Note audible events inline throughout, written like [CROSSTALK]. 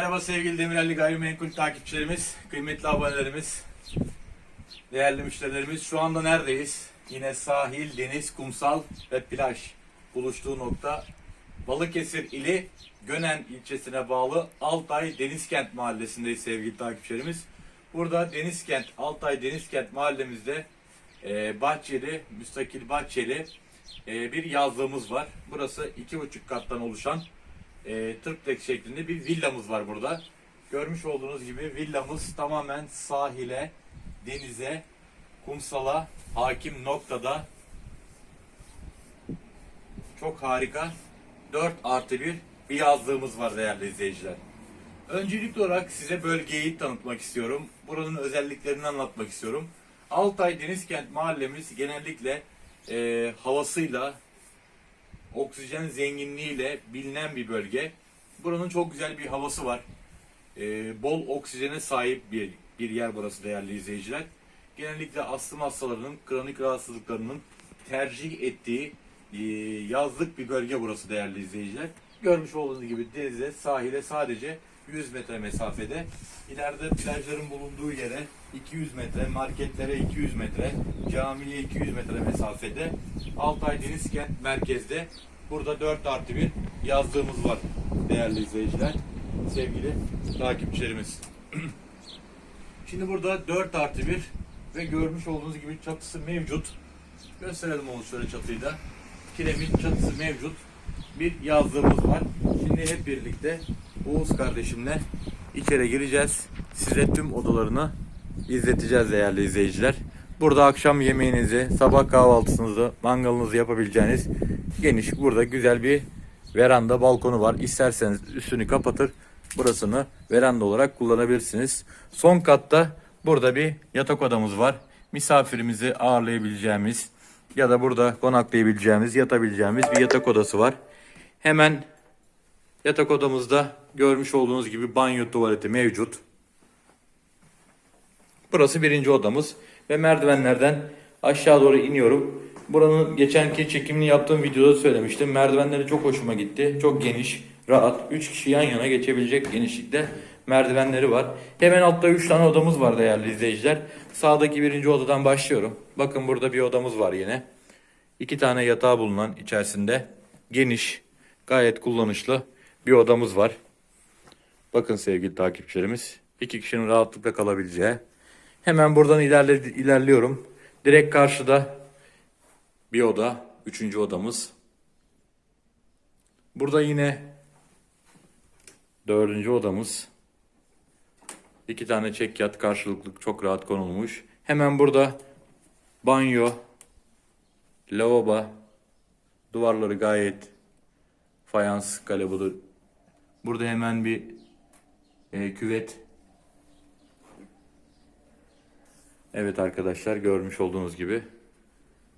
Merhaba sevgili Demirelli Gayrimenkul takipçilerimiz, kıymetli abonelerimiz, değerli müşterilerimiz. Şu anda neredeyiz? Yine sahil, deniz, kumsal ve plaj buluştuğu nokta Balıkesir ili Gönen ilçesine bağlı Altay Denizkent mahallesindeyiz sevgili takipçilerimiz. Burada Denizkent, Altay Denizkent mahallemizde e, bahçeli, müstakil bahçeli e, bir yazlığımız var. Burası iki buçuk kattan oluşan e, tırplek şeklinde bir villamız var burada. Görmüş olduğunuz gibi villamız tamamen sahile, denize, kumsala hakim noktada. Çok harika. 4 artı 1 bir yazlığımız var değerli izleyiciler. Öncelikli olarak size bölgeyi tanıtmak istiyorum. Buranın özelliklerini anlatmak istiyorum. Altay Denizkent mahallemiz genellikle e, havasıyla, oksijen zenginliğiyle bilinen bir bölge. Buranın çok güzel bir havası var. Ee, bol oksijene sahip bir, bir yer burası değerli izleyiciler. Genellikle astım hastalarının kronik rahatsızlıklarının tercih ettiği e, yazlık bir bölge burası değerli izleyiciler. Görmüş olduğunuz gibi denize, sahile sadece 100 metre mesafede. İleride plajların bulunduğu yere 200 metre, marketlere 200 metre, camiye 200 metre mesafede. Altay Denizkent merkezde. Burada 4 artı bir yazdığımız var değerli izleyiciler, sevgili takipçilerimiz. [CLEARS THROAT] Şimdi burada 4 artı 1 ve görmüş olduğunuz gibi çatısı mevcut. Gösterelim onu şöyle çatıyı da. Kiremin çatısı mevcut. Bir yazdığımız var. Şimdi hep birlikte Oğuz kardeşimle içeri gireceğiz. Size tüm odalarını izleteceğiz değerli izleyiciler. Burada akşam yemeğinizi, sabah kahvaltısınızı, mangalınızı yapabileceğiniz geniş burada güzel bir veranda balkonu var. İsterseniz üstünü kapatır burasını veranda olarak kullanabilirsiniz. Son katta burada bir yatak odamız var. Misafirimizi ağırlayabileceğimiz ya da burada konaklayabileceğimiz, yatabileceğimiz bir yatak odası var. Hemen yatak odamızda görmüş olduğunuz gibi banyo tuvaleti mevcut. Burası birinci odamız ve merdivenlerden aşağı doğru iniyorum. Buranın geçenki çekimini yaptığım videoda söylemiştim. Merdivenleri çok hoşuma gitti. Çok geniş, rahat. 3 kişi yan yana geçebilecek genişlikte merdivenleri var. Hemen altta 3 tane odamız var değerli izleyiciler. Sağdaki birinci odadan başlıyorum. Bakın burada bir odamız var yine. 2 tane yatağı bulunan içerisinde geniş, gayet kullanışlı bir odamız var. Bakın sevgili takipçilerimiz. iki kişinin rahatlıkla kalabileceği. Hemen buradan ilerle, ilerliyorum. Direkt karşıda bir oda. Üçüncü odamız. Burada yine dördüncü odamız. İki tane çek yat karşılıklı çok rahat konulmuş. Hemen burada banyo, lavabo, duvarları gayet fayans kalıbıdır. Burada hemen bir e, küvet. Evet arkadaşlar görmüş olduğunuz gibi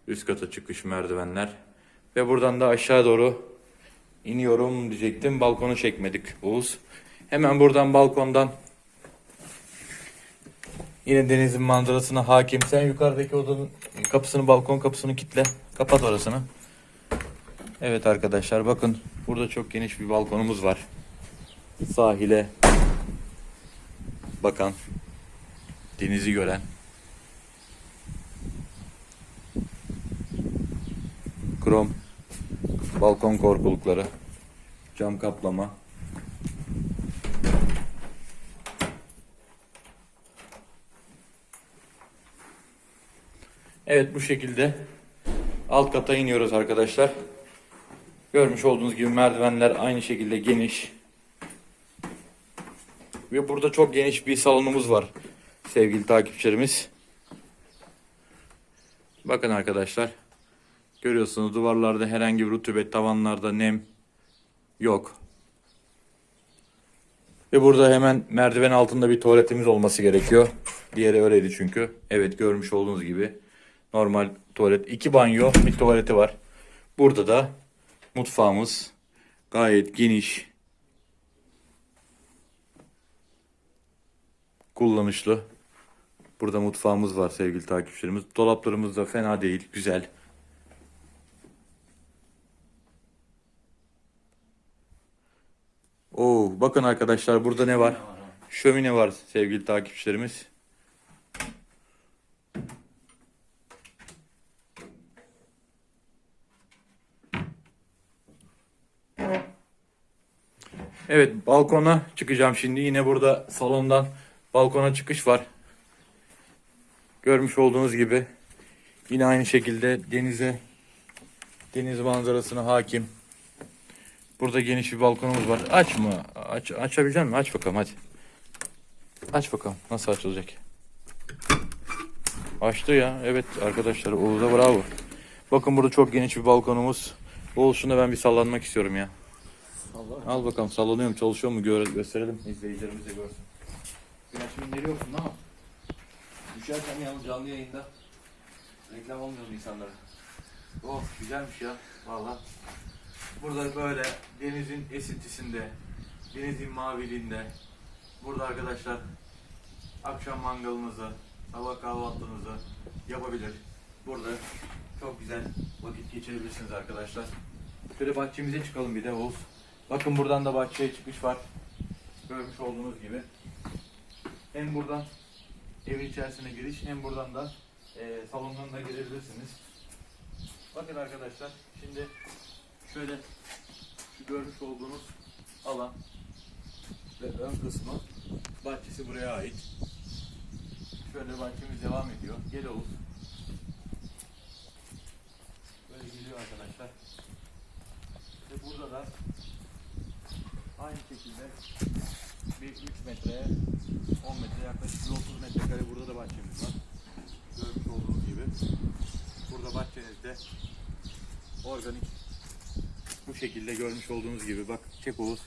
üst kata çıkış merdivenler ve buradan da aşağı doğru iniyorum diyecektim. Balkonu çekmedik Oğuz. Hemen buradan balkondan yine denizin manzarasına hakim. Sen yukarıdaki odanın kapısını, balkon kapısını kitle. Kapat orasını. Evet arkadaşlar bakın burada çok geniş bir balkonumuz var. Sahile bakan, denizi gören. Krom, balkon korkulukları, cam kaplama. Evet bu şekilde alt kata iniyoruz arkadaşlar. Görmüş olduğunuz gibi merdivenler aynı şekilde geniş. Ve burada çok geniş bir salonumuz var sevgili takipçilerimiz. Bakın arkadaşlar. Görüyorsunuz duvarlarda herhangi bir rutubet, tavanlarda nem yok. Ve burada hemen merdiven altında bir tuvaletimiz olması gerekiyor. Diğeri öyleydi çünkü. Evet görmüş olduğunuz gibi normal tuvalet. iki banyo, bir tuvaleti var. Burada da mutfağımız gayet geniş. Kullanışlı. Burada mutfağımız var sevgili takipçilerimiz. Dolaplarımız da fena değil, güzel. Bakın arkadaşlar burada ne var? Şömine var sevgili takipçilerimiz. Evet balkona çıkacağım şimdi. Yine burada salondan balkona çıkış var. Görmüş olduğunuz gibi yine aynı şekilde denize deniz manzarasına hakim. Burada geniş bir balkonumuz var. Aç mı? Aç, açabilecek misin? Aç bakalım hadi. Aç bakalım nasıl açılacak. Açtı ya. Evet arkadaşlar Oğuz'a bravo. Bakın burada çok geniş bir balkonumuz. Oğuz şuna ben bir sallanmak istiyorum ya. Al bakalım sallanıyor mu çalışıyor mu Gö- gösterelim izleyicilerimiz de görsün. Ya şimdi veriyorsun ama düşersen yalnız canlı yayında reklam olmuyor insanlara. Oh güzelmiş ya valla. Burada böyle denizin esintisinde, denizin maviliğinde. Burada arkadaşlar akşam mangalınızı, sabah kahvaltınızı yapabilir. Burada çok güzel vakit geçirebilirsiniz arkadaşlar. Şöyle bahçemize çıkalım bir de Oğuz. Bakın buradan da bahçeye çıkış var. Görmüş olduğunuz gibi. Hem buradan evin içerisine giriş hem buradan da e, salondan da girebilirsiniz. Bakın arkadaşlar şimdi şöyle şu görmüş olduğunuz alan ön kısmı bahçesi buraya ait. Şöyle bahçemiz devam ediyor. Gel Oğuz. Böyle geliyor arkadaşlar. Ve burada da aynı şekilde bir 3 metreye 10 metre yaklaşık 130 metrekare burada da bahçemiz var. Görmüş olduğunuz gibi. Burada bahçenizde organik bu şekilde görmüş olduğunuz gibi bak çek Oğuz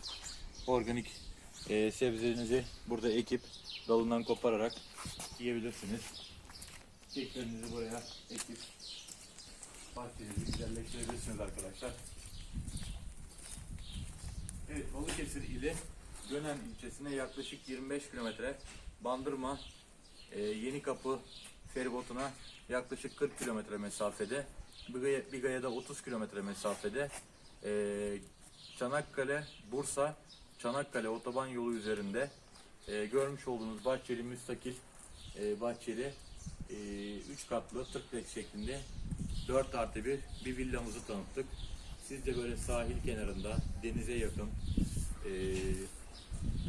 organik e, sebzelerinizi burada ekip dalından kopararak yiyebilirsiniz. Çiçeklerinizi buraya ekip bahçenizi güzelleştirebilirsiniz arkadaşlar. Evet Balıkesir ili Gönen ilçesine yaklaşık 25 kilometre Bandırma e, Yenikapı feribotuna yaklaşık 40 kilometre mesafede Biga'ya, Biga'ya da 30 kilometre mesafede e, Çanakkale Bursa Çanakkale otoban yolu üzerinde e, görmüş olduğunuz bahçeli müstakil e, bahçeli 3 katlı triplex şeklinde 4 artı 1 bir villamızı tanıttık. Siz de böyle sahil kenarında denize yakın e,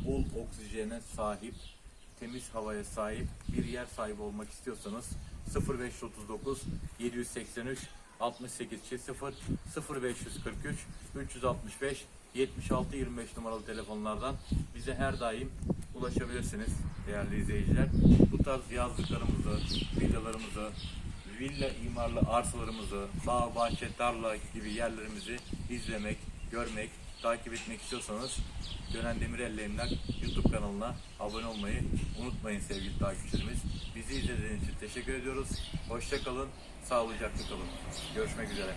bol oksijene sahip temiz havaya sahip bir yer sahibi olmak istiyorsanız 0539 783 68 0 0543 365 76 25 numaralı telefonlardan bize her daim ulaşabilirsiniz değerli izleyiciler. Bu tarz yazlıklarımızı, villalarımızı, villa imarlı arsalarımızı, bağ, bahçe, tarla gibi yerlerimizi izlemek, görmek, takip etmek istiyorsanız Gönen Demirel YouTube kanalına abone olmayı unutmayın sevgili takipçilerimiz. Bizi izlediğiniz için teşekkür ediyoruz. Hoşça kalın, sağlıcakla kalın. Görüşmek üzere.